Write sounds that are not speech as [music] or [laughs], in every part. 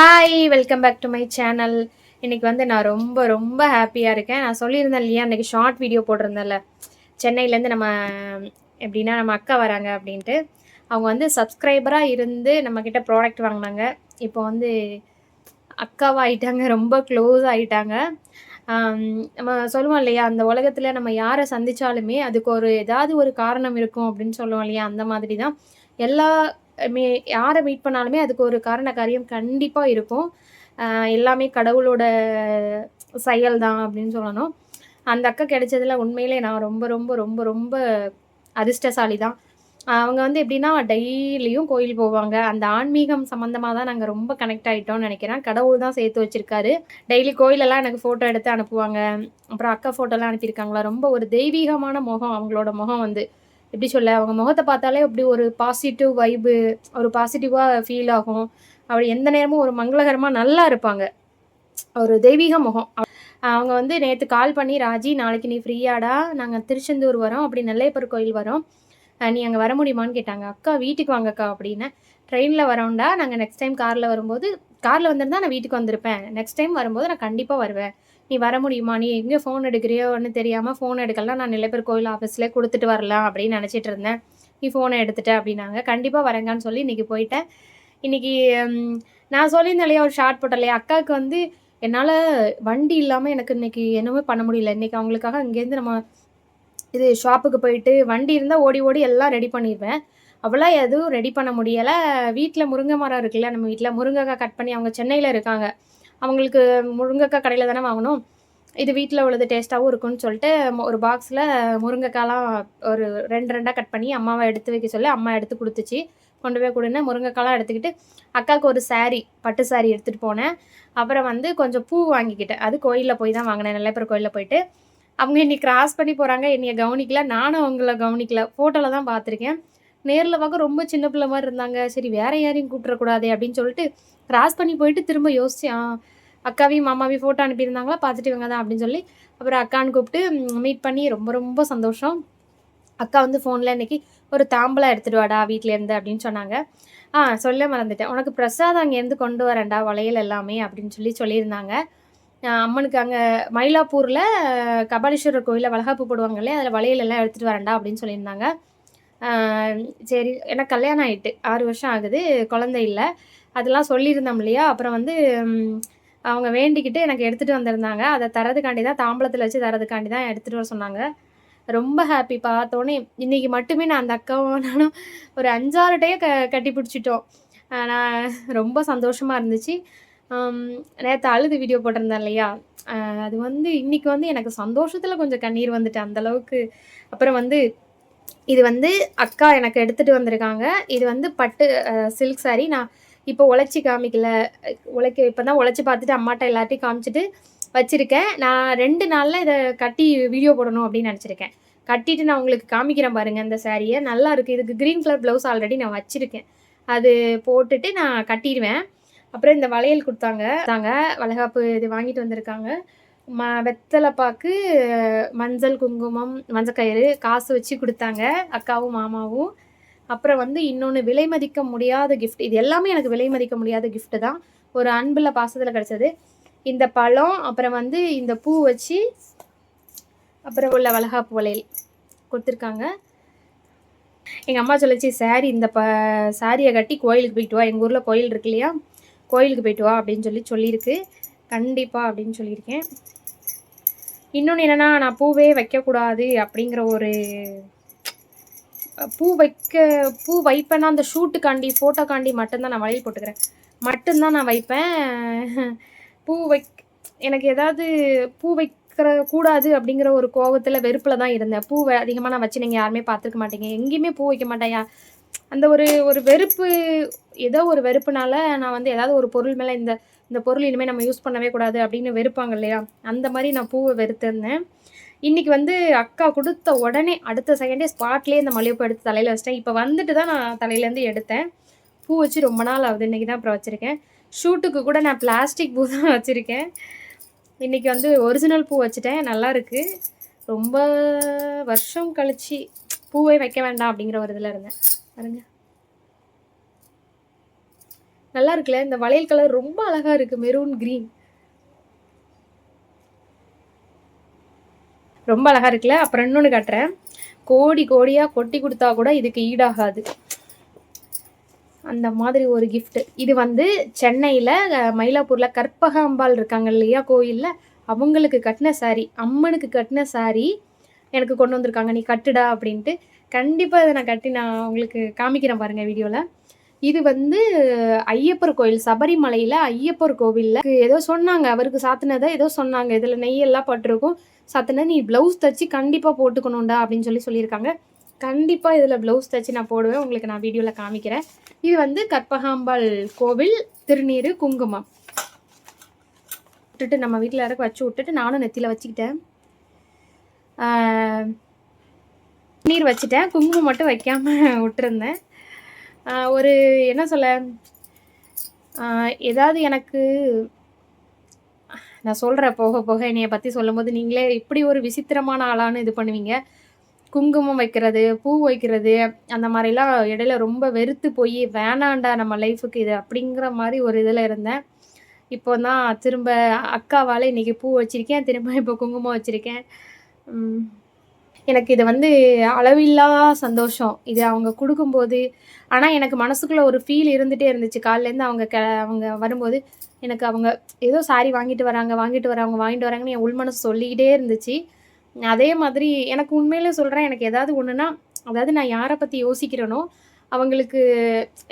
Hi welcome back to my channel இன்றைக்கி வந்து நான் ரொம்ப ரொம்ப ஹாப்பியாக இருக்கேன். நான் சொல்லியிருந்தேன் இல்லையா அன்றைக்கி ஷார்ட் வீடியோ போட்டிருந்தேன்ல. சென்னையிலேருந்து நம்ம எப்படின்னா நம்ம அக்கா வராங்க அப்படின்ட்டு. அவங்க வந்து சப்ஸ்கிரைபராக இருந்து நம்மக்கிட்ட ப்ராடக்ட் வாங்கினாங்க. இப்போ வந்து அக்காவாயிட்டாங்க ரொம்ப க்ளோஸ் ஆகிட்டாங்க நம்ம சொல்லுவோம் இல்லையா அந்த உலகத்தில் நம்ம யாரை சந்தித்தாலுமே அதுக்கு ஒரு ஏதாவது ஒரு காரணம் இருக்கும் அப்படின்னு சொல்லுவோம் இல்லையா அந்த மாதிரி தான் எல்லா மீ யாரை மீட் பண்ணாலுமே அதுக்கு ஒரு காரண காரியம் கண்டிப்பாக இருக்கும். எல்லாமே கடவுளோட செயல் தான் அப்படின்னு சொல்லணும். அந்த அக்கா கிடைச்சதில் உண்மையிலே நான் ரொம்ப ரொம்ப ரொம்ப ரொம்ப அதிர்ஷ்டசாலி தான் அவங்க வந்து எப்படின்னா டெய்லியும் கோயில் போவாங்க. அந்த ஆன்மீகம் சம்மந்தமாக தான் நாங்கள் ரொம்ப கனெக்ட் ஆகிட்டோம்னு நினைக்கிறேன். கடவுள் தான் சேர்த்து வச்சிருக்காரு. டெய்லி கோயிலெல்லாம் எனக்கு ஃபோட்டோ எடுத்து அனுப்புவாங்க. அப்புறம் அக்கா ஃபோட்டோலாம் அனுப்பியிருக்காங்களா? ரொம்ப ஒரு தெய்வீகமான முகம் அவங்களோட முகம் வந்து. எப்படி சொல்ல அவங்க முகத்தை பார்த்தாலே அப்படி ஒரு பாசிட்டிவ் வைபு ஒரு பாசிட்டிவாக ஃபீல் ஆகும். அவர் எந்த நேரமும் ஒரு மங்களகரமாக நல்லா இருப்பாங்க. ஒரு தெய்வீக முகம். அவங்க வந்து நேற்று கால் பண்ணி ராஜி நாளைக்கு நீ ஃப்ரீயாடா நாங்கள் திருச்செந்தூர் வரோம். அப்படி நெல்லையப்பர் கோயில் வரோம். அஹ் நீ அங்கே வர முடியுமான்னு கேட்டாங்க. அக்கா வீட்டுக்கு வாங்கக்கா அப்படின்னு. ட்ரெயினில் வரோண்டா நாங்கள் நெக்ஸ்ட் டைம் காரில் வரும்போது காரில் வந்திருந்தா நான் வீட்டுக்கு வந்திருப்பேன். நெக்ஸ்ட் டைம் வரும்போது நான் கண்டிப்பாக வருவேன். நீ வர முடியுமா? நீ எங்கே ஃபோன் எடுக்கிறியோன்னு தெரியாமல் ஃபோன் எடுக்கலாம் நான் நிலைப்பேர் கோயில் ஆஃபீஸில் கொடுத்துட்டு வரலாம் அப்படின்னு நினச்சிட்டு இருந்தேன். நீ ஃபோனை எடுத்துட்ட அப்படின்னாங்க. கண்டிப்பாக வரேங்கன்னு சொல்லி இன்றைக்கி போயிட்டேன். இன்றைக்கி நான் சொல்லியிருந்தேன் இல்லையா ஒரு ஷார்ட் போட்டேன் இல்லையா? அக்காவுக்கு வந்து என்னால் வண்டி இல்லாமல் எனக்கு இன்றைக்கி என்னமே பண்ண முடியல. இன்றைக்கி அவங்களுக்காக இங்கேருந்து நம்ம இது ஷாப்புக்கு போயிட்டு வண்டி இருந்தால் ஓடி ஓடி எல்லாம் ரெடி பண்ணிடுவேன் அவ்வளோ எதுவும் ரெடி பண்ண முடியலை. வீட்டில் முருங்கை மரம் இருக்குல்ல நம்ம வீட்டில் முருங்கைக்காய் கட் பண்ணி அவங்க சென்னையில் இருக்காங்க. அவங்களுக்கு முருங்கைக்காய் கடையில் தானே வாங்கணும். இது வீட்டில் உள்ளது டேஸ்ட்டாகவும் இருக்கும்னு சொல்லிட்டு ஒரு பாக்ஸில் முருங்கைக்காய்லாம் ஒரு ரெண்டு ரெண்டாக கட் பண்ணி அம்மாவை எடுத்து வைக்க சொல்லி அம்மா எடுத்து கொடுத்துச்சு. கொண்டு போய் கொடுன்னு முருங்கைக்காய்லாம் எடுத்துக்கிட்டு அக்காவுக்கு ஒரு saree பட்டு saree எடுத்துகிட்டு போனேன். அப்புறம் வந்து கொஞ்சம் பூ வாங்கிக்கிட்டேன் அது கோயிலில் போய் தான் வாங்கினேன் நெல்லைப்பர் கோயிலில் போயிட்டு. அவங்க இன்னைக்கு கிராஸ் பண்ணி போகிறாங்க என்னைய கவனிக்கல. நானும் அவங்கள கவனிக்கல. ஃபோட்டோவில் தான் பார்த்துருக்கேன். நேரில் பார்க்க ரொம்ப சின்ன பிள்ளை மாதிரி இருந்தாங்க. சரி வேற யாரையும் கூப்பிட்றக்கூடாதே அப்படின்னு சொல்லிட்டு கிராஸ் பண்ணி போயிட்டு திரும்ப யோசிச்சேன் அக்காவையும் மாமாவையும் ஃபோட்டோ அனுப்பியிருந்தாங்களா? பார்த்துட்டு இவங்க தான் அப்படின்னு சொல்லி அப்புறம் அக்கான்னு கூப்பிட்டு மீட் பண்ணி ரொம்ப ரொம்ப சந்தோஷம். அக்கா வந்து ஃபோனில் இன்னைக்கு ஒரு தாம்பலம் எடுத்துகிட்டு வாடா வீட்டிலேருந்து அப்படின்னு சொன்னாங்க. ஆ சொல்ல மறந்துட்டேன். உனக்கு பிரசாதம் அங்கேருந்து கொண்டு வரேன்டா வளையல் எல்லாமே அப்படின்னு சொல்லி சொல்லியிருந்தாங்க. அம்மனுக்கு அங்கே மயிலாப்பூரில் கபாலீஸ்வரர் கோயிலில் வளகாப்பு போடுவாங்க இல்லையா? அதில் வளையல் எல்லாம் எடுத்துகிட்டு வரேன்டா அப்படின்னு சொல்லியிருந்தாங்க. சரி எனக்கு கல்யாணம் ஆகிட்டு ஆறு வருஷம் ஆகுது குழந்தை இல்லை. அதெல்லாம் சொல்லியிருந்தோம் இல்லையா? அப்புறம் வந்து அவங்க வேண்டிக்கிட்டு எனக்கு எடுத்துகிட்டு வந்திருந்தாங்க. அதை தரதுக்காண்டி தான் தாம்பளத்தில் வச்சு தரதுக்காண்டி தான் எடுத்துகிட்டு வர சொன்னாங்க. ரொம்ப ஹாப்பி பார்த்தோன்னே இன்றைக்கி மட்டுமே நான் அந்த அக்காவும் நானும் ஒரு அஞ்சாறு டே க கட்டி பிடிச்சிட்டோம். நான் ரொம்ப சந்தோஷமாக இருந்துச்சு. நேற்று அழுது வீடியோ போட்டிருந்தேன் இல்லையா? அது வந்து இன்றைக்கி வந்து எனக்கு சந்தோஷத்தில் கொஞ்சம் கண்ணீர் வந்துட்டு அந்த அளவுக்கு. அப்புறம் வந்து இது வந்து அக்கா எனக்கு எடுத்துகிட்டு வந்திருக்காங்க. இது வந்து பட்டு சில்க் saree. நான் இப்போ உழைச்சி காமிக்கல. உழைக்க இப்போ தான் உழைச்சி பார்த்துட்டு அம்மாட்ட எல்லாத்தையும் காமிச்சிட்டு வச்சுருக்கேன். நான் ரெண்டு நாளில் இதை கட்டி வீடியோ போடணும் அப்படின்னு நினச்சிருக்கேன். கட்டிட்டு நான் உங்களுக்கு காமிக்கிறேன் பாருங்கள் இந்த சாரியை நல்லா இருக்குது இதுக்கு க்ரீன் கலர் ப்ளவுஸ் ஆல்ரெடி நான் வச்சுருக்கேன். அது போட்டுட்டு நான் கட்டிடுவேன். அப்புறம் இந்த வளையல் கொடுத்தாங்க. தாங்க வளைகாப்பு இது வாங்கிட்டு வந்திருக்காங்க. ம வெத்தலை பாக்கு மஞ்சள் குங்குமம் மஞ்சக்கயிறு காசு வச்சு கொடுத்தாங்க அக்காவும் மாமாவும். அப்புறம் வந்து இன்னொன்று விலை மதிக்க முடியாத கிஃப்ட் இது எல்லாமே எனக்கு விலை மதிக்க முடியாத கிஃப்ட்டு தான். ஒரு அன்பில் பாசத்தில் கிடச்சது. இந்த பழம் அப்புறம் வந்து இந்த பூ வச்சு அப்புறம் உள்ள வளகாப்பு வளையல் கொடுத்துருக்காங்க. எங்கள் அம்மா சொல்லிச்சு சாரி இந்த ப சாரியை கட்டி கோயிலுக்கு போயிட்டு வா. எங்கள் ஊரில் கோயில் இருக்கு இல்லையா? கோயிலுக்கு போயிட்டு வா அப்படின்னு சொல்லி சொல்லியிருக்கு. கண்டிப்பாக அப்படின்னு சொல்லியிருக்கேன். இன்னொன்று என்னென்னா நான் பூவே வைக்கக்கூடாது அப்படிங்கிற ஒரு பூ வைக்க பூ வைப்பேன்னா அந்த ஷூட்டுக்காண்டி ஃபோட்டோக்காண்டி மட்டும்தான் நான் வளையல் போட்டுக்கிறேன். மட்டும்தான் நான் வைப்பேன். பூ வைக் எனக்கு ஏதாவது பூ வைக்கிற கூடாது அப்படிங்கிற ஒரு கோவத்தில் வெறுப்பில் தான் இருந்தேன். பூ அதிகமாக நான் வச்சு நீங்கள் யாருமே பார்த்துருக்க மாட்டீங்க. எங்கேயுமே பூ வைக்க மாட்டேன். அந்த ஒரு ஒரு வெறுப்பு ஏதோ ஒரு வெறுப்புனால நான் வந்து ஏதாவது ஒரு பொருள் மேலே இந்த இந்த பொருள் இனிமேல் நம்ம யூஸ் பண்ணவே கூடாது அப்படின்னு வெறுப்பாங்க இல்லையா? அந்த மாதிரி நான் பூவை வெறுத்திருந்தேன். இன்றைக்கி வந்து அக்கா கொடுத்த உடனே அடுத்த செகண்டே ஸ்பாட்லேயே இந்த மல்லிகைப்பூ எடுத்து தலையில் வச்சிட்டேன். இப்போ வந்துட்டு தான் நான் தலையிலேருந்து எடுத்தேன். பூ வச்சு ரொம்ப நாள் ஆகுது. இன்றைக்கி தான் அப்புறம் வச்சுருக்கேன். ஷூட்டுக்கு கூட நான் பிளாஸ்டிக் பூ தான் வச்சுருக்கேன். இன்றைக்கி வந்து ஒரிஜினல் பூ வச்சுட்டேன். நல்லாயிருக்கு ரொம்ப வருஷம் கழிச்சு பூவே வைக்க வேண்டாம் அப்படிங்கிற ஒரு இதில் இருந்தேன். பாருங்க. நல்லா இருக்குல்ல? இந்த வளையல் கலர் ரொம்ப அழகா இருக்கு. மெரூன் கிரீன் ரொம்ப அழகா இருக்குல்ல? அப்புறம் இன்னொன்று காட்டுறேன். கோடி கோடியா கொட்டி கொடுத்தா கூட இதுக்கு ஈடாகாது. அந்த மாதிரி ஒரு கிஃப்ட் இது வந்து சென்னையில் மயிலாப்பூரில் கற்பகாம்பாள் இருக்காங்க இல்லையா? கோயிலில். அவங்களுக்கு கட்டின சாரி அம்மனுக்கு கட்டின சாரி எனக்கு கொண்டு வந்திருக்காங்க. நீ கட்டுடா அப்படின்ட்டு கண்டிப்பாக இதை நான் கட்டி நான் உங்களுக்கு காமிக்கிறேன் பாருங்கள் வீடியோவில் இது வந்து ஐயப்பர் கோயில் சபரிமலையில் ஐயப்பர் கோவிலில். ஏதோ சொன்னாங்க அவருக்கு சாத்தினதை ஏதோ சொன்னாங்க. இதில் நெய்யெல்லாம் பட்டிருக்கும். சாத்தின நீ ப்ளவுஸ் தச்சு கண்டிப்பாக போட்டுக்கணும்டா அப்படின்னு சொல்லி சொல்லியிருக்காங்க. கண்டிப்பாக இதில் ப்ளவுஸ் தச்சு நான் போடுவேன். உங்களுக்கு நான் வீடியோவில் காமிக்கிறேன். இது வந்து கற்பகாம்பாள் கோவில் திருநீர் குங்குமம். விட்டுட்டு நம்ம வீட்டில் இறக்க வச்சு விட்டுட்டு நானும் நெத்தியில் வச்சுக்கிட்டேன். நீர் வச்சுட்டேன். குங்குமம் மட்டும் வைக்காம [laughs] விட்டுருந்தேன். ஒரு என்ன சொல்ல ஏதாவது எனக்கு நான் சொல்கிறேன் போக போக என்னைய பற்றி சொல்லும்போது நீங்களே இப்படி ஒரு விசித்திரமான ஆளான்னு இது பண்ணுவீங்க. குங்குமம் வைக்கிறது பூ வைக்கிறது அந்த மாதிரிலாம் இடையில ரொம்ப வெறுத்து போய் வேணாண்டா நம்ம லைஃபுக்கு இது அப்படிங்கிற மாதிரி ஒரு இதில் இருந்தேன். இப்போ தான் திரும்ப அக்காவால் இன்றைக்கி பூ வச்சுருக்கேன். திரும்ப இப்போ குங்குமம் வச்சுருக்கேன். எனக்கு இது வந்து அளவில்லா சந்தோஷம். இது அவங்க கொடுக்கும்போது ஆனால் எனக்கு மனசுக்குள்ளே ஒரு ஃபீல் இருந்துகிட்டே இருந்துச்சு. காலிலேருந்து அவங்க க அவங்க வரும்போது எனக்கு அவங்க ஏதோ சாரி வாங்கிட்டு வராங்க வாங்கிட்டு வராங்க வாங்கிட்டு வராங்கன்னு என் உள் மனசு சொல்லிக்கிட்டே இருந்துச்சு. அதே மாதிரி எனக்கு உண்மையிலே சொல்கிறேன் எனக்கு ஏதாவது ஒன்றுனா அதாவது நான் யாரை பற்றி யோசிக்கிறேனோ அவங்களுக்கு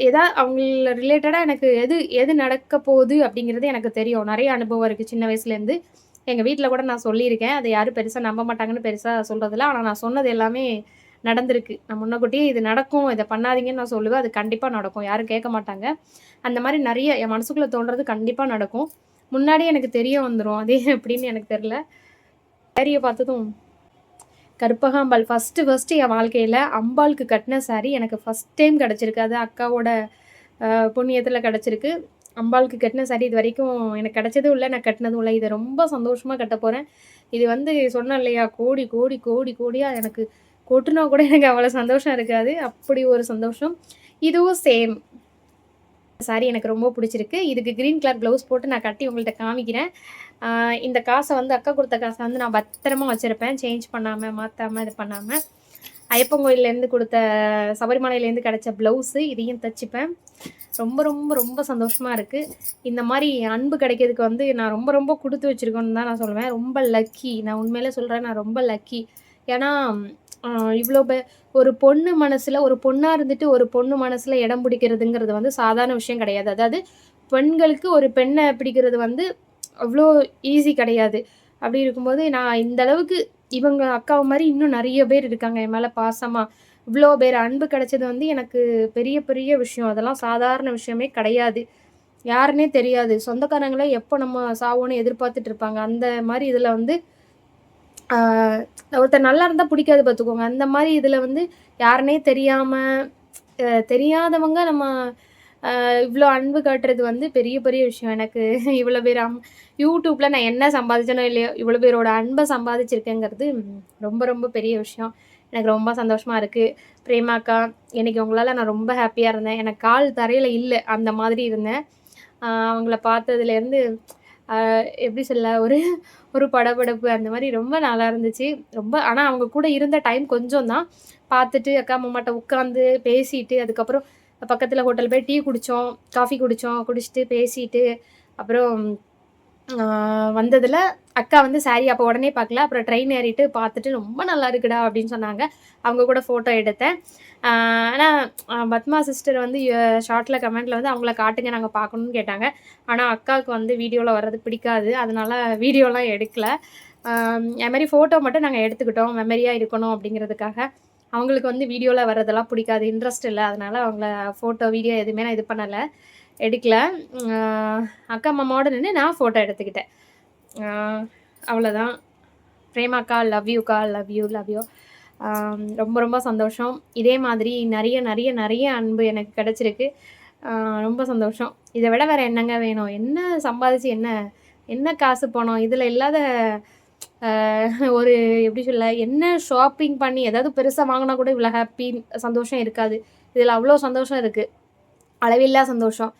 எதா அவங்கள ரிலேட்டடாக எனக்கு எது எது நடக்க போகுது அப்படிங்கிறது எனக்கு தெரியும். நிறைய அனுபவம் இருக்குது சின்ன வயசுலேருந்து எங்கள் வீட்டில் கூட நான் சொல்லியிருக்கேன். அதை யாரும் பெருசாக நம்ப மாட்டாங்கன்னு பெருசாக சொல்கிறதில்ல ஆனால் நான் சொன்னது எல்லாமே நடந்திருக்கு. நான் முன்னக்கூட்டியே இது நடக்கும். இதை பண்ணாதீங்கன்னு நான் சொல்லுவேன். அது கண்டிப்பாக நடக்கும். யாரும் கேட்க மாட்டாங்க. அந்த மாதிரி நிறைய என் மனசுக்குள்ளே தோன்றது கண்டிப்பாக நடக்கும். முன்னாடியே எனக்கு தெரிய வந்துடும் அதே எப்படின்னு எனக்கு தெரில சாரிய பார்த்ததும் கற்பகாம்பாள் ஃபஸ்ட்டு ஃபஸ்ட்டு என் வாழ்க்கையில் அம்பாளுக்கு கட்டின சாரி எனக்கு ஃபஸ்ட் டைம் கிடச்சிருக்கு. அது அக்காவோட புண்ணியத்தில் கிடச்சிருக்கு. அம்பாளுக்கு கட்டின சாரி இது வரைக்கும் எனக்கு கிடச்சதும் இல்லை நான் கட்டினதும் இல்லை. இதை ரொம்ப சந்தோஷமாக கட்ட போகிறேன் இது வந்து சொன்னேன் இல்லையா கோடி கோடி கோடி கோடியாக எனக்கு கொட்டினா கூட எனக்கு அவ்வளோ சந்தோஷம் இருக்காது. அப்படி ஒரு சந்தோஷம். இதுவும் சேம் சாரி எனக்கு ரொம்ப பிடிச்சிருக்கு. இதுக்கு க்ரீன் கலர் ப்ளவுஸ் போட்டு நான் கட்டி உங்கள்கிட்ட காமிக்கிறேன். இந்த காசை வந்து அக்கா கொடுத்த காசை வந்து நான் பத்திரமா வச்சுருப்பேன். சேஞ்ச் பண்ணாமல் மாற்றாமல் இது பண்ணாமல் ஐயப்பன் கோயிலேருந்து கொடுத்த சபரிமலையிலேருந்து கிடைச்ச ப்ளவுஸு இதையும் தச்சுப்பேன். ரொம்ப ரொம்ப ரொம்ப சந்தோஷமாக இருக்குது இந்த மாதிரி அன்பு கிடைக்கிறதுக்கு வந்து நான் ரொம்ப ரொம்ப கொடுத்து வச்சுருக்கோன்னு தான் நான் சொல்லுவேன். ரொம்ப லக்கி நான் உண்மையிலே சொல்கிறேன் நான் ரொம்ப லக்கி ஏன்னா இவ்வளோ ஒரு பொண்ணு மனசில் ஒரு பொண்ணாக இருந்துட்டு ஒரு பொண்ணு மனசில் இடம் பிடிக்கிறதுங்கிறது வந்து சாதாரண விஷயம் கிடையாது. அதாவது பெண்களுக்கு ஒரு பெண்ணை பிடிக்கிறது வந்து அவ்வளோ ஈஸி கிடையாது. அப்படி இருக்கும்போது நான் இந்த அளவுக்கு இவங்க அக்காவை மாதிரி இன்னும் நிறைய பேர் இருக்காங்க. என் மேலே பாசமாக இவ்வளோ பேர் அன்பு கிடைச்சது வந்து எனக்கு பெரிய பெரிய விஷயம். அதெல்லாம் சாதாரண விஷயமே கிடையாது. யாருன்னே தெரியாது. சொந்தக்காரங்களே எப்போ நம்ம சாவோன்னு எதிர்பார்த்துட்டு இருப்பாங்க. அந்த மாதிரி இதில் வந்து ஒருத்தர் நல்லா இருந்தால் பிடிக்காது பார்த்துக்கோங்க. அந்த மாதிரி இதில் வந்து யாருனே தெரியாமல் தெரியாதவங்க நம்ம இவ்வளோ அன்பு காட்டுறது வந்து பெரிய பெரிய விஷயம். எனக்கு இவ்வளோ பேர் அம் யூடியூப்பில் நான் என்ன சம்பாதிச்சேனோ இல்லையோ இவ்வளோ பேரோட அன்பை சம்பாதிச்சிருக்கேங்கிறது ரொம்ப ரொம்ப பெரிய விஷயம். எனக்கு ரொம்ப சந்தோஷமாக இருக்குது பிரேமாக்கா இன்றைக்கி உங்களால் நான் ரொம்ப ஹாப்பியாக இருந்தேன். எனக்கு கால் தரையில் இல்லை அந்த மாதிரி இருந்தேன். அவங்கள பார்த்ததுலேருந்து எப்படி சொல்ல ஒரு ஒரு படபடப்பு அந்த மாதிரி ரொம்ப நல்லா இருந்துச்சு. ரொம்ப ஆனால் அவங்க கூட இருந்த டைம் கொஞ்சம் தான் பார்த்துட்டு அக்கா அம்மாட்ட உட்காந்து பேசிட்டு அதுக்கப்புறம் பக்கத்தில் ஹோட்டல் போய் டீ குடித்தோம் காஃபி குடித்தோம் குடிச்சிட்டு பேசிட்டு அப்புறம் வந்ததில் அக்கா வந்து saree அப்போ உடனே பார்க்கல அப்புறம் ட்ரெயின் ஏறிட்டு பார்த்துட்டு ரொம்ப நல்லா இருக்குடா அப்படின்னு சொன்னாங்க. அவங்க கூட ஃபோட்டோ எடுத்தேன். ஆனால் பத்மா சிஸ்டர் வந்து ஷார்ட்டில் கமெண்ட்டில் வந்து அவங்கள காட்டுங்க நாங்கள் பார்க்கணுன்னு கேட்டாங்க. ஆனால் அக்காவுக்கு வந்து வீடியோவில் வர்றது பிடிக்காது. அதனால வீடியோலாம் எடுக்கல. அது மாதிரி ஃபோட்டோ மட்டும் நாங்கள் எடுத்துக்கிட்டோம். மெமரியாக இருக்கணும் அப்படிங்கிறதுக்காக. அவங்களுக்கு வந்து வீடியோவில் வர்றதெல்லாம் பிடிக்காது இன்ட்ரெஸ்ட் இல்லை. அதனால் அவங்கள ஃபோட்டோ வீடியோ எதுவுமே நான் இது பண்ணலை. எடுக்கல. அக்கா மாமாவோட நின்று நான் ஃபோட்டோ எடுத்துக்கிட்டேன். அவ்வளோதான் பிரேமாக்கா லவ் யூக்கா லவ் யூ லவ் யூ ரொம்ப ரொம்ப சந்தோஷம். இதே மாதிரி நிறைய நிறைய நிறைய அன்பு எனக்கு கிடச்சிருக்கு. ரொம்ப சந்தோஷம். இதை விட வேறு என்னங்க வேணும்? என்ன சம்பாதிச்சு என்ன என்ன காசு போனோம்? இதில் இல்லாத ஒரு எப்படி சொல்ல என்ன ஷாப்பிங் பண்ணி ஏதாவது பெருசாக வாங்கினா கூட இவ்வளோ ஹாப்பி சந்தோஷம் இருக்காது. இதில் அவ்வளோ சந்தோஷம் இருக்குது அளவில்லா சந்தோஷம்.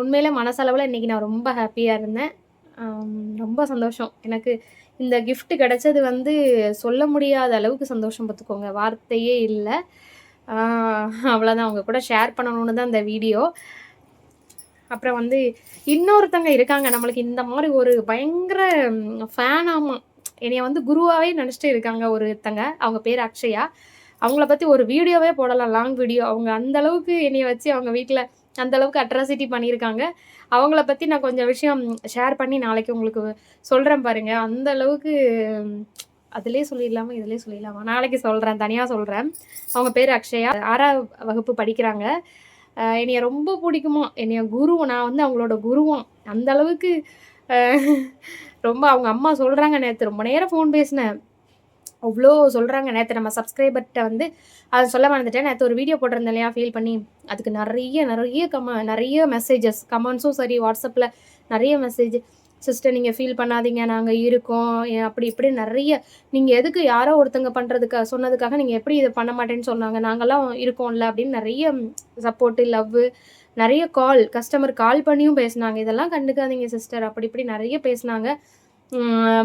உண்மையில் மனசளவில் இன்றைக்கி நான் ரொம்ப ஹாப்பியாக இருந்தேன். ரொம்ப சந்தோஷம். எனக்கு இந்த கிஃப்ட் கிடைச்சது வந்து சொல்ல முடியாத அளவுக்கு சந்தோஷம் பார்த்துக்கோங்க. வார்த்தையே இல்லை. அவ்வளோதான் அவங்க கூட ஷேர் பண்ணணும்னு தான் இந்த வீடியோ அப்புறம் வந்து இன்னொருத்தங்க இருக்காங்க. நம்மளுக்கு இந்த மாதிரி ஒரு பயங்கர ஃபேனாமா என்னைய வந்து குருவாகவே நினச்சிட்டு இருக்காங்க ஒருத்தங்க. அவங்க பேர் அக்ஷயா. அவங்கள பற்றி ஒரு வீடியோவே போடலாம் லாங் வீடியோ. அவங்க அந்தளவுக்கு என்னைய வச்சு அவங்க வீட்டில் அந்த அளவுக்கு அட்ராசிட்டி பண்ணியிருக்காங்க. அவங்கள பற்றி நான் கொஞ்சம் விஷயம் ஷேர் பண்ணி நாளைக்கு உங்களுக்கு சொல்கிறேன் பாருங்கள் அந்த அளவுக்கு அதிலே சொல்லிடலாமா இதிலே சொல்லிடலாமா? நாளைக்கு சொல்கிறேன் தனியாக சொல்கிறேன் அவங்க பேர் அக்ஷயா. ஆறாம் வகுப்பு படிக்கிறாங்க. என்னைய ரொம்ப பிடிக்குமா? என்னைய குரு நான் வந்து அவங்களோட குருவாம். அந்த அளவுக்கு ரொம்ப அவங்க அம்மா சொல்கிறாங்க நேற்று ரொம்ப நேரம் ஃபோன் பேசினேன். அவ்வளோ சொல்கிறாங்க நேற்று நம்ம சப்ஸ்கிரைபர்கிட்ட வந்து அதை சொல்ல மறந்துட்டேன். நேற்று ஒரு வீடியோ போட்டிருந்தேன் இல்லையா ஃபீல் பண்ணி. அதுக்கு நிறைய நிறைய கம நிறைய மெசேஜஸ் கமெண்ட்ஸும் சரி வாட்ஸ்அப்பில் நிறைய மெசேஜ் சிஸ்டர் நீங்கள் ஃபீல் பண்ணாதீங்க. நாங்கள் இருக்கோம். ஏன் அப்படி இப்படி நிறைய. நீங்கள் எதுக்கு யாரோ ஒருத்தங்க பண்ணுறதுக்காக சொன்னதுக்காக நீங்கள் எப்படி இதை பண்ண மாட்டேன்னு சொன்னாங்க. நாங்கள்லாம் இருக்கோம்ல அப்படின்னு நிறைய சப்போர்ட்டு லவ் நிறைய கால் கஸ்டமர் கால் பண்ணியும் பேசுனாங்க. இதெல்லாம் கண்டுக்காதீங்க சிஸ்டர் அப்படி இப்படி நிறைய பேசுனாங்க.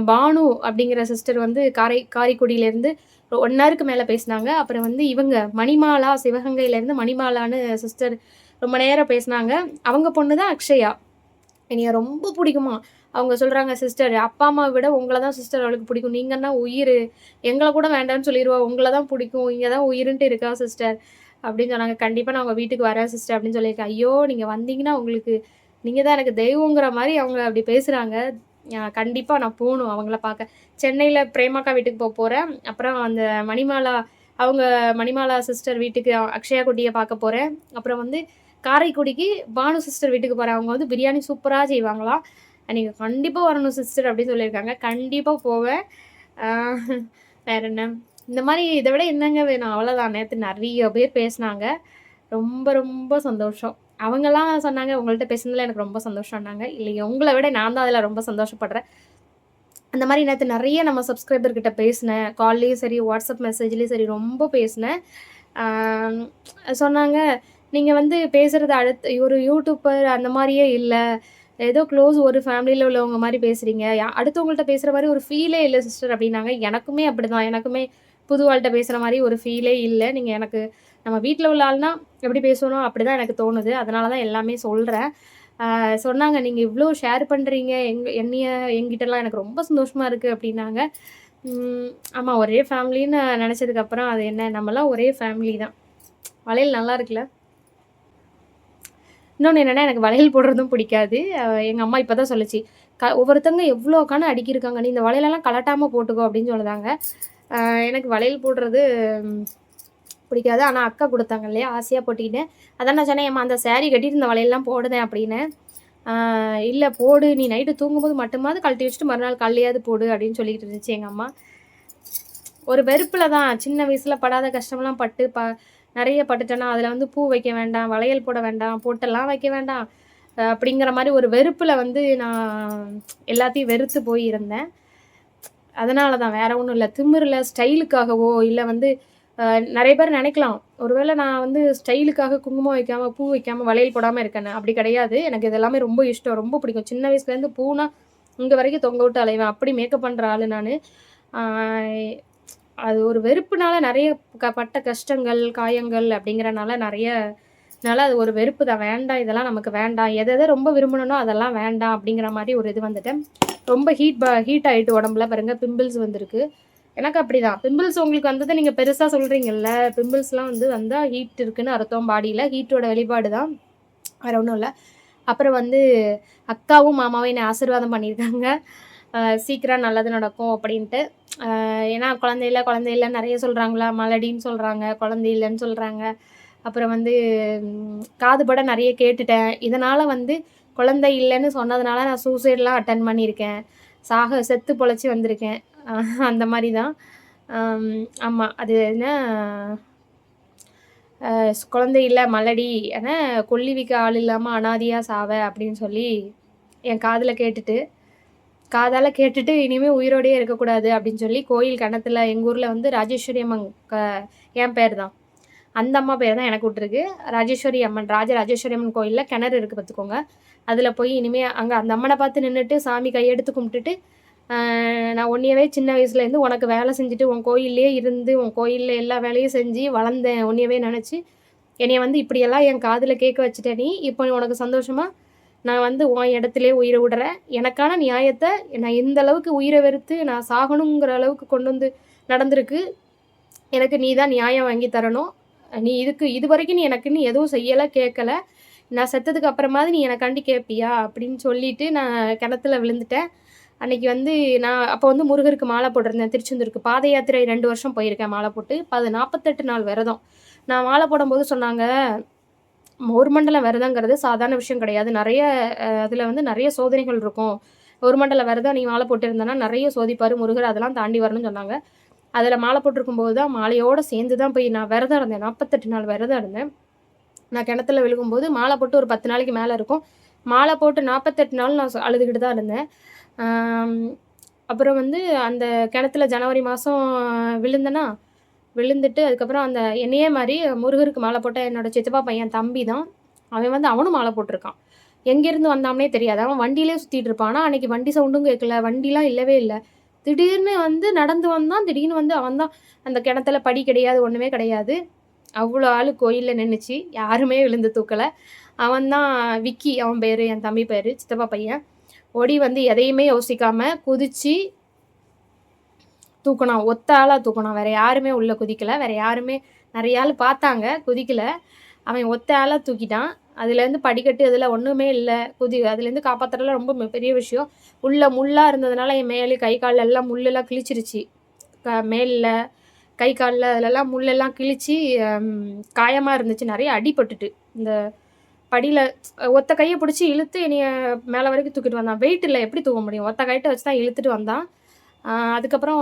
பானு அப்படிங்கிற சிஸ்டர் வந்து காரை காரைக்குடியிலேருந்து ஒன் ஹவருக்கு மேலே பேசினாங்க. அப்புறம் வந்து இவங்க மணிமாலா சிவகங்கையிலேருந்து மணிமாலான்னு சிஸ்டர் ரொம்ப நேரம் பேசினாங்க. அவங்க பொண்ணு தான் அக்ஷயா. என்னைய ரொம்ப பிடிக்குமா. அவங்க சொல்கிறாங்க சிஸ்டர் அப்பா அம்மாவை விட உங்களை தான் சிஸ்டர் அவளுக்கு பிடிக்கும். நீங்கள் தான் உயிர். எங்களை கூட வேண்டாம்னு சொல்லிடுவா உங்களை தான் பிடிக்கும். இங்கே தான் உயிருன்ட்டு இருக்கா சிஸ்டர் அப்படின்னு சொன்னாங்க. கண்டிப்பாக நான் உங்கள் வீட்டுக்கு வரேன் சிஸ்டர் அப்படின்னு சொல்லியிருக்கேன். ஐயோ நீங்கள் வந்தீங்கன்னா உங்களுக்கு நீங்கள் தான் எனக்கு தெய்வங்கிற மாதிரி அவங்க அப்படி பேசுகிறாங்க கண்டிப்பாக நான் போகணும் அவங்கள பார்க்க. சென்னையில் பிரேமாக்கா வீட்டுக்கு போக போகிறேன் அப்புறம் அந்த மணிமாலா அவங்க மணிமாலா சிஸ்டர் வீட்டுக்கு அக்ஷயா குட்டியை பார்க்க போகிறேன் அப்புறம் வந்து காரைக்குடிக்கு பானு சிஸ்டர் வீட்டுக்கு போகிறேன் அவங்க வந்து பிரியாணி சூப்பராக செய்வாங்களாம். நீங்கள் கண்டிப்பாக வரணும் சிஸ்டர் அப்படின்னு சொல்லியிருக்காங்க. கண்டிப்பாக போவேன். வேற என்ன? இந்த மாதிரி இதை விட என்னங்க வேணும்? அவ்வளோதான் நேற்று நிறைய பேர் பேசினாங்க. ரொம்ப ரொம்ப சந்தோஷம். அவங்கெல்லாம் சொன்னாங்க உங்கள்கிட்ட பேசுனதில் எனக்கு ரொம்ப சந்தோஷம்னாங்க. இல்லை உங்களை விட நான் தான் அதில் ரொம்ப சந்தோஷப்படுறேன். அந்த மாதிரி நேற்று நிறைய நம்ம சப்ஸ்கிரைபர்கிட்ட பேசினேன். கால்லேயும் சரி வாட்ஸ்அப் மெசேஜ்லேயும் சரி ரொம்ப பேசினேன். சொன்னாங்க நீங்கள் வந்து பேசுகிறது அடுத்து ஒரு யூடியூப்பர் அந்த மாதிரியே இல்லை. ஏதோ க்ளோஸ் ஒரு ஃபேமிலியில் உள்ளவங்க மாதிரி பேசுகிறீங்க அடுத்தவங்கள்ட்ட பேசுகிற மாதிரி ஒரு ஃபீலே இல்லை சிஸ்டர் அப்படின்னாங்க. எனக்குமே அப்படி தான் எனக்குமே புது ஆள்கிட்ட பேசுகிற மாதிரி ஒரு ஃபீலே இல்லை. நீங்கள் எனக்கு நம்ம வீட்டில் உள்ள ஆள்னா எப்படி பேசணும்? அப்படி தான் எனக்கு தோணுது. அதனால தான் எல்லாமே சொல்கிறேன் சொன்னாங்க நீங்கள் இவ்வளோ ஷேர் பண்ணுறீங்க எங் என்னைய எங்கிட்டலாம் எனக்கு ரொம்ப சந்தோஷமாக இருக்குது அப்படின்னாங்க. ஆமாம் ஒரே ஃபேமிலின்னு நினச்சதுக்கப்புறம் அது என்ன? நம்மலாம் ஒரே ஃபேமிலி தான். வளையல் நல்லா இருக்குல்ல? இன்னொன்று என்னென்னா எனக்கு வளையல் போடுறதும் பிடிக்காது. எங்கள் அம்மா இப்போ தான் சொல்லுச்சு க ஒவ்வொருத்தங்க எவ்வளோ அடிக்கிருக்காங்க நீ இந்த வளையலெல்லாம் கலட்டாமல் போட்டுக்கோ அப்படின்னு சொல்லுதாங்க. எனக்கு வளையல் போடுறது பிடிக்காது. ஆனால் அக்கா கொடுத்தாங்க இல்லையா? ஆசையாக போட்டிக்கிட்டேன். அதான் நான் சொன்னேன் ஏம்மா அந்த சேரீ கட்டிட்டு இந்த வளையல்லாம் போடுதேன் அப்படின்னு. இல்லை போடு. நீ நைட்டு தூங்கும்போது மட்டுமாவது கழட்டி வச்சுட்டு மறுநாள் காலையாவது போடு அப்படின்னு சொல்லிக்கிட்டு இருந்துச்சு எங்கள் அம்மா. ஒரு வெறுப்பில் தான். சின்ன வயசில் படாத கஷ்டம்லாம் பட்டு ப நிறைய பட்டுட்டேன்னா அதில் வந்து பூ வைக்க வேண்டாம் வளையல் போட வேண்டாம் பொட்டெல்லாம் வைக்க வேண்டாம் அப்படிங்கிற மாதிரி ஒரு வெறுப்பில் வந்து நான் எல்லாத்தையும் வெறுத்து போயிருந்தேன். அதனால தான் வேற ஒன்றும் இல்லை. திமிரில் ஸ்டைலுக்காகவோ இல்லை வந்து நிறைய பேர் நினைக்கலாம். ஒருவேளை நான் வந்து ஸ்டைலுக்காக குங்குமம் வைக்காமல் பூ வைக்காமல் வளையல் போடாமல் இருக்கேன்னு. அப்படி கிடையாது. எனக்கு இது எல்லாமே ரொம்ப இஷ்டம். ரொம்ப பிடிக்கும். சின்ன வயசுலேருந்து பூனா இங்கே வரைக்கும் தொங்க விட்டு அலைவேன். அப்படி மேக்கப் பண்ணுற ஆள் நான். அது ஒரு வெறுப்புனால நிறைய க பட்ட கஷ்டங்கள் காயங்கள் அப்படிங்கிறனால நிறைய அதனால அது ஒரு வெறுப்பு தான். வேண்டாம் இதெல்லாம் நமக்கு வேண்டாம். எதை எதை ரொம்ப விரும்பணும்னோ அதெல்லாம் வேண்டாம் அப்படிங்கிற மாதிரி ஒரு இது வந்துட்டு ரொம்ப ஹீட் ப ஹீட் ஆகிட்டு உடம்புல பாருங்க பிம்பிள்ஸ் வந்திருக்கு. எனக்கு அப்படிதான். பிம்பிள்ஸ் உங்களுக்கு வந்தது நீங்கள் பெருசாக சொல்கிறீங்கல்ல பிம்பிள்ஸ்லாம் வந்து வந்தால் ஹீட் இருக்குன்னு அர்த்தம் பாடியில் ஹீட்டோட வெளிப்பாடு தான். வேறு ஒன்றும் இல்லை. அப்புறம் வந்து அக்காவும் மாமாவும் என்னை ஆசீர்வாதம் பண்ணியிருக்காங்க. சீக்கிரம் நல்லது நடக்கும் அப்படின்ட்டு. ஏன்னா குழந்தையில குழந்தையில நிறைய சொல்கிறாங்களா மலடின்னு சொல்கிறாங்க குழந்தை இல்லைன்னு சொல்கிறாங்க அப்புறம் வந்து காதுபட காது நிறைய கேட்டுட்டேன். இதனால் வந்து குழந்தை இல்லைன்னு சொன்னதுனால நான் சூசைட்லாம் அட்டன் பண்ணியிருக்கேன். சாக செத்து பொழைச்சி வந்திருக்கேன். [laughs] அந்த மாதிரி தான் ஆமாம் அது என்ன? குழந்தை இல்லை மலடி ஆனால் கொல்லி வைக்க ஆள் இல்லாமல் அனாதையாக சாவ அப்படின்னு சொல்லி என் காதில் கேட்டுட்டு காதால் கேட்டுட்டு இனிமேல் உயிரோடையே இருக்கக்கூடாது அப்படின்னு சொல்லி கோயில் கணத்தில் எங்கள் ஊரில் வந்து ராஜேஸ்வரி அம்மன் க என் பேர் தான் அந்த அம்மா பேர் தான் எனக்கு விட்ருக்கு ராஜேஸ்வரி அம்மன் ராஜ ராஜேஸ்வரி அம்மன் கோயிலில் கிணறு இருக்குது பார்த்துக்கோங்க. அதில் போய் இனிமேல் அங்கே அந்த அம்மனை பார்த்து நின்றுட்டு சாமி கையெடுத்து கும்பிட்டுட்டு நான் ஒன்றியவே சின்ன வயசுலேருந்து உனக்கு வேலை செஞ்சுட்டு உன் கோயிலே இருந்து உன் கோயிலில் எல்லா வேலையும் செஞ்சு வளர்ந்தேன் ஒன்றியவே நினச்சி. என்னைய வந்து இப்படியெல்லாம் என் காதில் கேட்க வச்சுட்டேன் நீ. இப்போ உனக்கு சந்தோஷமாக நான் வந்து உன் இடத்துல உயிரை விடுறேன். எனக்கான நியாயத்தை நான் இந்த அளவுக்கு உயிரை வெறுத்து நான் சாகணுங்கிற அளவுக்கு கொண்டு வந்து நடந்திருக்கு. எனக்கு நீ தான் நியாயம் வாங்கி தரணும். நீ இதுக்கு இது வரைக்கும் நீ எனக்கு நீ எதுவும் செய்யலை கேட்கல. நான் செத்ததுக்கு அப்புறமாவது நீ எனக்காண்டி கேட்பியா? அப்படின்னு சொல்லிட்டு நான் கிணத்துல விழுந்துட்டேன். அன்னைக்கு வந்து நான் அப்போ வந்து முருகருக்கு மாலை போட்டிருந்தேன் திருச்செந்தூருக்கு. பாத யாத்திரை ரெண்டு வருஷம் போயிருக்கேன் மாலை போட்டு. இப்போ அது நாற்பத்தெட்டு நாள் விரதம். நான் மாலை போடும்போது சொன்னாங்க ஒரு மண்டலம் விரதங்கிறது சாதாரண விஷயம் கிடையாது. நிறைய அதில் வந்து நிறைய சோதனைகள் இருக்கும். ஒரு மண்டல விரதம் நீ மாலை போட்டிருந்தேன்னா நிறைய சோதிப்பார் முருகர். அதெல்லாம் தாண்டி வரணும்னு சொன்னாங்க. அதில் மாலை போட்டிருக்கும் போது தான் மாலையோடு சேர்ந்து தான் போய் நான் விரதம் இருந்தேன். நாற்பத்தெட்டு நாள் விரதம் இருந்தேன். நான் கிணத்துல விழுகும்போது மாலை போட்டு ஒரு பத்து நாளைக்கு மேலே இருக்கும். மாலை போட்டு நாற்பத்தெட்டு நாள் நான் அழுதுகிட்டு தான் இருந்தேன். அப்புறம் வந்து அந்த கிணத்துல ஜனவரி மாதம் விழுந்தேன்னா விழுந்துட்டு அதுக்கப்புறம் அந்த என்னையே மாதிரி முருகருக்கு மாலை போட்ட என்னோடய சித்தப்பா பையன் தம்பி தான் அவன் வந்து அவனும் மாலை போட்டிருக்கான். எங்கேருந்து வந்தாமனே தெரியாது. அவன் வண்டியிலே சுற்றிட்டு இருப்பான். ஆனால் அன்றைக்கி வண்டி சவுண்டும் கேட்கல. வண்டிலாம் இல்லவே இல்லை. திடீர்னு வந்து நடந்து வந்தான் திடீர்னு வந்து அவன் தான். அந்த கிணத்துல படி கிடையாது ஒன்றுமே கிடையாது. அவ்வளோ ஆள் கோயிலில் நின்றுச்சு யாருமே விழுந்து தூக்கலை. அவன் தான் விக்கி அவன் பேர் என் தம்பி பேர் சித்தப்பா பையன். ஒடி வந்து எதையுமே யோசிக்காமல் குதித்து தூக்கணும் ஒத்த ஆளாக தூக்கணும் வேறு யாருமே உள்ளே குதிக்கலை. வேறு யாருமே நிறைய ஆள் பார்த்தாங்க குதிக்கலை. அவன் ஒத்த ஆளாக தூக்கிட்டான். அதுலேருந்து படிக்கட்டு அதில் ஒன்றுமே இல்லை. குதி அதுலேருந்து காப்பாற்றுறதுல ரொம்ப பெரிய விஷயம். உள்ள முள்ளாக இருந்ததுனால என் மேலே கை காலில் எல்லாம் முள்ளெல்லாம் கிழிச்சிருச்சு. க மேலில் கை காலில் அதிலெல்லாம் முள்ளெல்லாம் கிழிச்சு காயமாக இருந்துச்சு. நிறைய அடிபட்டுட்டு. இந்த படியில் ஒத்த கையை பிடிச்சி இழுத்து என்னைய மேலே வரைக்கும் தூக்கிட்டு வந்தான். வெயிட் இல்லை எப்படி தூக்க முடியும்? ஒத்த கைட்டை வச்சு தான் இழுத்துட்டு வந்தான். அதுக்கப்புறம்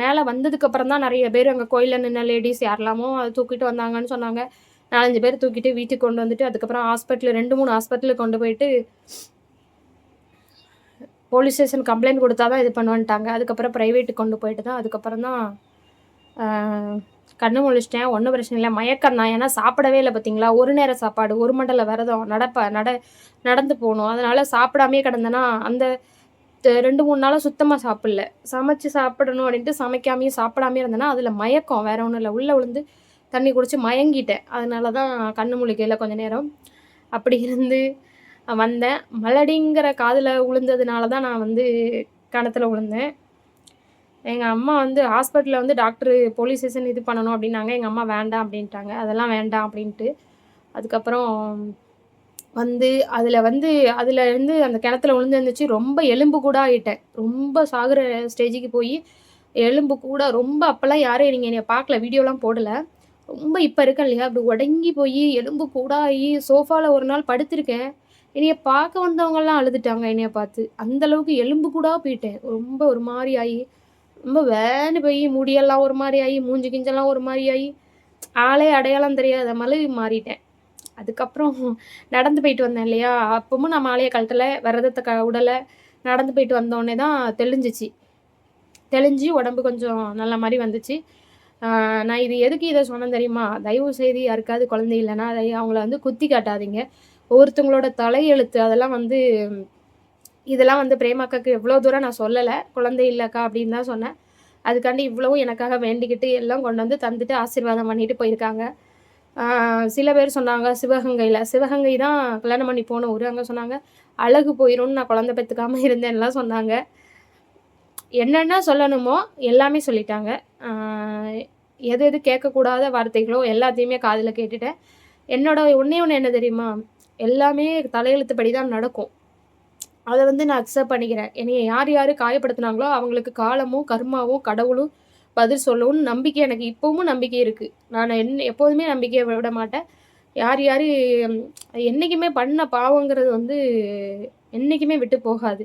மேலே வந்ததுக்கப்புறம் தான் நிறைய பேர் அங்கே கோயிலில் நின்ன லேடிஸ் யாரெல்லாமோ அதை தூக்கிட்டு வந்தாங்கன்னு சொன்னாங்க. நாலஞ்சு பேர் தூக்கிட்டு வீட்டுக்கு கொண்டு வந்துட்டு அதுக்கப்புறம் ஹாஸ்பிட்டல் ரெண்டு மூணு ஹாஸ்பிட்டலுக்கு கொண்டு போயிட்டு போலீஸ் ஸ்டேஷன் கம்ப்ளைண்ட் கொடுத்தா தான் இது பண்ணுவான்ட்டாங்க. அதுக்கப்புறம் ப்ரைவேட்டுக்கு கொண்டு போயிட்டு தான் அதுக்கப்புறம் தான் கண்ணு முழிச்சிட்டேன். ஒன்றும் பிரச்சனை இல்லை. மயக்கம் தான். ஏன்னா சாப்பிடவே இல்லை பார்த்தீங்களா ஒரு நேரம் சாப்பாடு ஒரு மண்டல விரதம் நடப்ப நட நடந்து போகணும். அதனால் சாப்பிடாமே கிடந்தேன்னா அந்த ரெண்டு மூணு நாளாக சுத்தமாக சாப்பிடல. சமைச்சு சாப்பிடணும் அப்படின்ட்டு சமைக்காமையும் சாப்பிடாமே இருந்தேன்னா அதில் மயக்கம் வேற ஒன்றும் இல்லை. உள்ளே விழுந்து தண்ணி குடித்து மயங்கிட்டேன். அதனால தான் கண்ணு முழிக்கையில் கொஞ்சம் நேரம் அப்படி இருந்து வந்தேன். மலடிங்கிற காதில் விழுந்ததுனால தான் நான் வந்து கணத்தில் விழுந்தேன் எங்கள் அம்மா வந்து ஹாஸ்பிட்டலில் வந்து டாக்டரு போலீஸ் ஸ்டேஷன் இது பண்ணணும் அப்படின்னாங்க. எங்கள் அம்மா வேண்டாம் அப்படின்ட்டாங்க. அதெல்லாம் வேண்டாம் அப்படின்ட்டு. அதுக்கப்புறம் வந்து அதில் வந்து அதில் இருந்து அந்த கிணத்துல விழுந்து இருந்துச்சு ரொம்ப எலும்பு கூட ஆகிட்டேன் ரொம்ப சாகுற ஸ்டேஜுக்கு போய் எலும்பு கூட ரொம்ப அப்போல்லாம் யாரும் நீங்கள் என்னை பார்க்கல வீடியோலாம் போடலை. ரொம்ப இப்போ இருக்கேன் இல்லையா? அப்படி உடங்கி போய் எலும்பு கூடாகி சோஃபாவில் ஒரு நாள் படுத்திருக்கேன். என்னைய பார்க்க வந்தவங்கெல்லாம் அழுதுட்டாங்க என்னைய பார்த்து. அந்தளவுக்கு எலும்பு கூட போயிட்டேன். ரொம்ப ஒரு மாதிரி ஆகி ரொம்ப வேன்னு போய் முடியெல்லாம் ஒரு மாதிரி ஆகி மூஞ்சி கிஞ்செல்லாம் ஒரு மாதிரி ஆகி ஆளே அடையாளம் தெரியாத மாதிரி மாறிட்டேன். அதுக்கப்புறம் நடந்து போயிட்டு வந்தேன் இல்லையா? அப்பவும் நான் மாலையை கழட்டலை விரதத்தை க உடலை நடந்து போயிட்டு வந்தோடனே தான் தெளிஞ்சிச்சு. தெளிஞ்சு உடம்பு கொஞ்சம் நல்ல மாதிரி வந்துச்சு. நான் இது எதுக்கு இதை சொன்னேன் தெரியுமா? தயவு செய்து யாருக்காவது குழந்தை இல்லைன்னா அதை அவங்கள வந்து குத்தி காட்டாதீங்க. ஒவ்வொருத்தவங்களோட தலையெழுத்து அதெல்லாம் வந்து இதெல்லாம் வந்து பிரேமாக்காக்கு எவ்வளோ தூரம் நான் சொல்லலை. குழந்தை இல்லைக்கா அப்படின்னு தான் சொன்னேன். அதுக்காண்டி இவ்வளவும் எனக்காக வேண்டிக்கிட்டு எல்லாம் கொண்டு வந்து தந்துட்டு ஆசீர்வாதம் பண்ணிட்டு போயிருக்காங்க. சில பேர் சொன்னாங்க சிவகங்கையில். சிவகங்கை தான் கல்யாணம் பண்ணி போன ஊர். அங்கே சொன்னாங்க அழகு போயிடும்னு நான் குழந்தை பெற்றுக்காமல் இருந்தேன்லாம் சொன்னாங்க. என்னென்ன சொல்லணுமோ எல்லாமே சொல்லிட்டாங்க. எது எது கேட்கக்கூடாத வார்த்தைகளோ எல்லாத்தையுமே காதில் கேட்டுட்டேன். என்னோட ஒன்றே ஒன்று என்ன தெரியுமா? எல்லாமே தலையெழுத்துப்படி தான் நடக்கும். அதை வந்து நான் அக்செப்ட் பண்ணிக்கிறேன். என்னை யார் யார் காயப்படுத்தினாங்களோ அவங்களுக்கு காலமும் கர்மாவும் கடவுளும் பதில் சொல்லணும்னு நம்பிக்கை எனக்கு இப்போவும் நம்பிக்கை இருக்குது நான் என்ன எப்போதுமே நம்பிக்கையை விட மாட்டேன். யார் யார் என்றைக்குமே பண்ண பாவங்கிறது வந்து என்றைக்குமே விட்டு போகாது.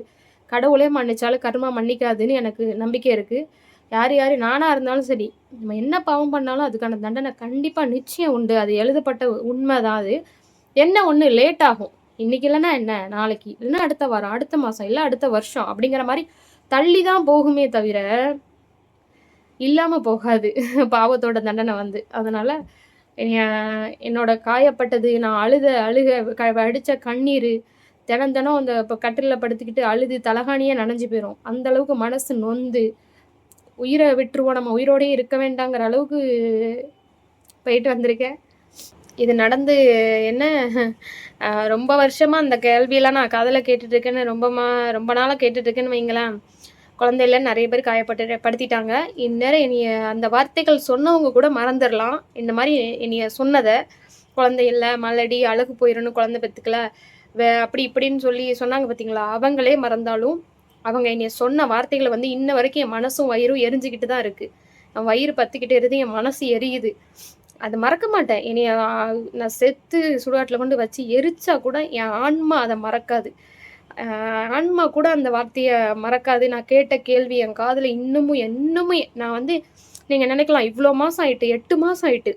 கடவுளே மன்னிச்சாலும் கர்மா மன்னிக்காதுன்னு எனக்கு நம்பிக்கை இருக்குது யார் யார் நானாக இருந்தாலும் சரி நம்ம என்ன பாவம் பண்ணாலும் அதுக்கான தண்டனை கண்டிப்பாக நிச்சயம் உண்டு. அது எழுதப்பட்ட உண்மை தான் அது. என்ன ஒன்று லேட் ஆகும். இன்றைக்கி இல்லைன்னா என்ன? நாளைக்கு. இல்லைன்னா அடுத்த வாரம் அடுத்த மாதம் இல்லை அடுத்த வருஷம் அப்படிங்கிற மாதிரி தள்ளி தான் போகுமே தவிர இல்லாமல் போகாது. பாவத்தோட தண்டனை வந்து. அதனால் என்னோட காயப்பட்டது நான் அழுத அழுக க அடித்த கண்ணீர் தினம் தினம் அந்த இப்போ கட்டிலில் படுத்துக்கிட்டு அழுது தலகாணியே நனைஞ்சு போயிடும் அந்த அளவுக்கு மனசு நொந்து உயிரை விட்டுருவோம் நம்ம உயிரோடயே இருக்க வேண்டாங்கிற அளவுக்கு போயிட்டு வந்திருக்கேன். இது நடந்து என்ன ரொம்ப வருஷமாக அந்த கேள்வியெல்லாம் நான் காதில் கேட்டுட்ருக்கேன்னு ரொம்பமா ரொம்ப நாளாக கேட்டுட்ருக்கேன்னு வைங்களேன். குழந்தையில நிறைய பேர் காயப்பட்டு படுத்திட்டாங்க. இந்நேரம் என்னைய அந்த வார்த்தைகள் சொன்னவங்க கூட மறந்துடலாம். இந்த மாதிரி என்னைய சொன்னதை குழந்தை இல்லை மலடி அழகு போயிடணும் குழந்தை பெற்றுக்கல வே அப்படி இப்படின்னு சொல்லி சொன்னாங்க பார்த்தீங்களா அவங்களே மறந்தாலும் அவங்க என்னைய சொன்ன வார்த்தைகளை வந்து இன்ன வரைக்கும் என் மனசும் வயிறும் எரிஞ்சுக்கிட்டு தான் இருக்குது என் வயிறு பத்துக்கிட்டே இருந்து என் மனசு எரியுது. அது மறக்க மாட்டேன். என்னைய நான் செத்து சுடுகாட்டில் கொண்டு வச்சு எரிச்சா கூட என் ஆன்மா அதை மறக்காது. ஆஹ் ஆன்மா கூட அந்த வார்த்தையை மறக்காது. நான் கேட்ட கேள்வி என் காதில் இன்னமும் இன்னமும் நான் வந்து நீங்கள் நினைக்கலாம் இவ்வளோ மாதம் ஆயிட்டு எட்டு மாதம் ஆயிட்டு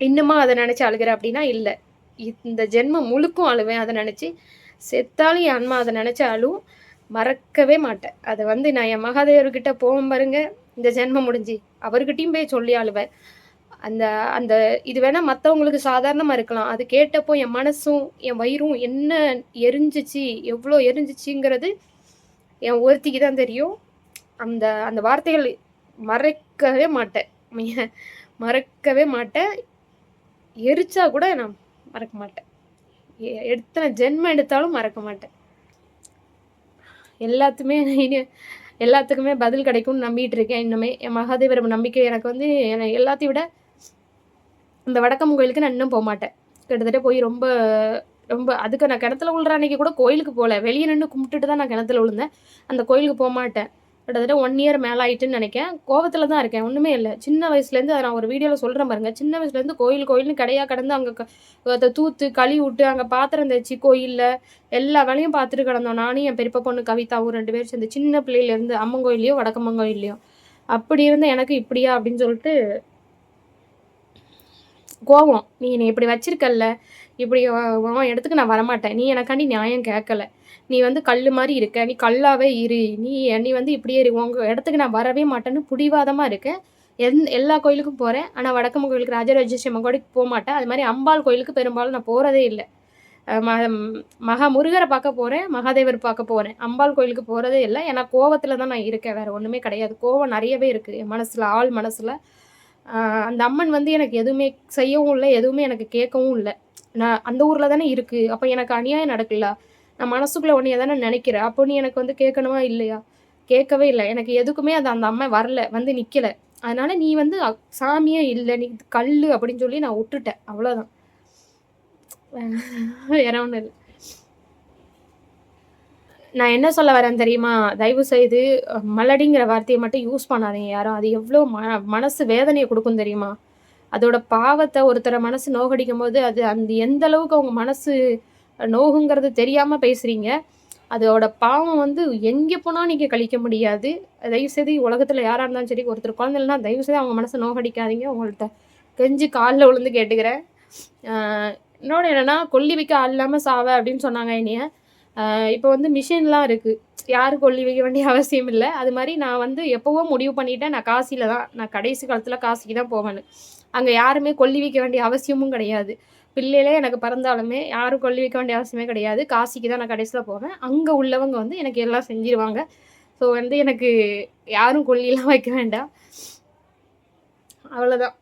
இன்னுமா அதை நினச்சி அழுகிற அப்படின்னா இல்லை. இந்த ஜென்மம் முழுக்கும் அழுவேன். அதை நினச்சி செத்தாலும் என் ஆன்மா அதை நினச்சி அழுவும். மறக்கவே மாட்டேன். அதை வந்து நான் என் மகாதேவர்கிட்ட போகும் பாருங்க. இந்த ஜென்மம் முடிஞ்சு. அவர்கிட்டயும் போய் சொல்லி அழுவேன் அந்த அந்த இது வேணா மற்றவங்களுக்கு சாதாரணமாக இருக்கலாம். அது கேட்டப்போ என் மனசும் என் வயிறும் என்ன எரிஞ்சிச்சு எவ்வளோ எரிஞ்சிச்சுங்கிறது என் ஒருத்திக்கு தான் தெரியும். அந்த அந்த வார்த்தைகள் மறக்கவே மாட்டேன். [laughs] மறக்கவே மாட்டேன். எரிச்சா கூட நான் மறக்க மாட்டேன். எ- எத்தனை ஜென்மம் எடுத்தாலும் மறக்க மாட்டேன். எல்லாத்துமே எல்லாத்துக்குமே பதில் கிடைக்கும்னு நம்பிட்டு இருக்கேன் இன்னுமே. என் மகாதேவர் நம்பிக்கை எனக்கு வந்து என்னை எல்லாத்தையும் விட இந்த வடக்கம் கோயிலுக்கு நான் இன்னும் போக மாட்டேன் கிட்டத்தட்ட போய் ரொம்ப ரொம்ப அதுக்கு நான் கிணத்துல விழுற அன்னைக்கு கூட கோயிலுக்கு போகல. வெளியே நின்று கும்பிட்டுட்டு தான் நான் கிணத்துல விழுந்தேன். அந்த கோயிலுக்கு போக மாட்டேன் கிட்டத்தட்ட ஒன் இயர் மேலே ஆயிட்டுன்னு நினைக்கேன் கோவத்தில் தான் இருக்கேன். ஒன்றுமே இல்லை. சின்ன வயசுலேருந்து அதை நான் ஒரு வீடியோவில் சொல்கிறேன் பாருங்கள் சின்ன வயசுலேருந்து கோயில் கோயில்னு கிடையா கடந்து அங்கே அதை தூத்து களி விட்டு அங்கே பாத்திரம் தைச்சி கோயிலில் எல்லா வேலையும் பார்த்துட்டு கிடந்தோம். நானும் என் பெரியப்பா பொண்ணு கவிதாவும் ரெண்டு பேரும் சேர்ந்து சின்ன பிள்ளையிலேருந்து அம்மன் கோயிலையோ வடக்கம்மன் கோயில்லையோ அப்படி இருந்த எனக்கு இப்படியா அப்படின்னு சொல்லிட்டு கோவம். நீ என்னை இப்படி வச்சிருக்கல்ல. இப்படி உன் இடத்துக்கு நான் வரமாட்டேன். நீ எனக்காண்டி நியாயம் கேட்கல. நீ வந்து கல் மாதிரி இருக்க நீ கல்லாவே இரு நீ நீ வந்து இப்படியே இரு உங்க இடத்துக்கு நான் வரவே மாட்டேன்னு பிடிவாதமாக இருக்கேன் எந் எல்லா கோயிலுக்கும் போகிறேன் ஆனால் வடக்கம்மன் கோயிலுக்கு ராஜராஜேஸ்வரம்மன் கோயிலுக்கு போக மாட்டேன். அது மாதிரி அம்பாள் கோயிலுக்கு பெரும்பாலும் நான் போகிறதே இல்லை. ம மகா முருகரை பார்க்க போகிறேன் மகாதேவர் பார்க்க போகிறேன் அம்பாள் கோயிலுக்கு போகிறதே இல்லை. ஏன்னா கோவத்தில் தான் நான் இருக்கேன். வேறு ஒன்றுமே கிடையாது. கோவம் நிறையவே இருக்குது என் மனசில் ஆள் மனசில். அந்த அம்மன் வந்து எனக்கு எதுவுமே செய்யவும் இல்லை எதுவுமே எனக்கு கேட்கவும் இல்லை. நான் அந்த ஊரில் தானே இருக்குது அப்போ எனக்கு அநியாயம் நடக்கல நான் மனசுக்குள்ளே உன்னைய தானே நினைக்கிறேன். அப்போ நீ எனக்கு வந்து கேட்கணுமா? இல்லையா? கேட்கவே இல்லை. எனக்கு எதுக்குமே அது அந்த அம்மா வரல. வந்து நிற்கலை அதனால நீ வந்து சாமியே இல்லை. நீ கல் அப்படின்னு சொல்லி நான் விட்டுட்டேன். அவ்வளோதான் வேற ஒன்றும் இல்லை. நான் என்ன சொல்ல வரேன் தெரியுமா? தயவு செய்து மலடிங்கிற வார்த்தையை மட்டும் யூஸ் பண்ணாதீங்க யாரும். அது எவ்வளோ ம மனசு வேதனையை கொடுக்கும் தெரியுமா? அதோட பாவத்தை ஒருத்தரை மனசு நோகடிக்கும் போது அது அந்த எந்த அளவுக்கு அவங்க மனசு நோகுங்கிறது தெரியாமல் பேசுகிறீங்க அதோட பாவம் வந்து எங்கே போனால் நீங்கள் கழிக்க முடியாது. தயவுசெய்து உலகத்தில் யாராக இருந்தாலும் சரி ஒருத்தர் குழந்தைலனா தயவுசெய்து அவங்க மனசை நோகடிக்காதீங்க. உங்கள்கிட்ட கெஞ்சி காலில் விழுந்து கேட்டுக்கிறேன். இன்னொன்று என்னென்னா கொல்லி வைக்க ஆள் இல்லாமல் சாவ அப்படின்னு சொன்னாங்க என்னைய. இப்போ வந்து மிஷின்லாம் இருக்குது யாரும் கொல்லி வைக்க வேண்டிய அவசியம் இல்லை. அது மாதிரி நான் வந்து எப்போவோ முடிவு பண்ணிட்டேன். நான் காசியில் தான் நான் கடைசி காலத்தில் காசிக்கு தான் போவேன்னு. அங்கே யாருமே கொல்லி வைக்க வேண்டிய அவசியமும் கிடையாது. பிள்ளையிலே எனக்கு பிறந்தாலுமே யாரும் கொல்லி வைக்க வேண்டிய அவசியமே கிடையாது. காசிக்கு தான் நான் கடைசியில் போவேன். அங்கே உள்ளவங்க வந்து எனக்கு எல்லாம் செஞ்சிருவாங்க. ஸோ வந்து எனக்கு யாரும் கொல்லியெல்லாம் வைக்க வேண்டாம். அவ்வளோதான்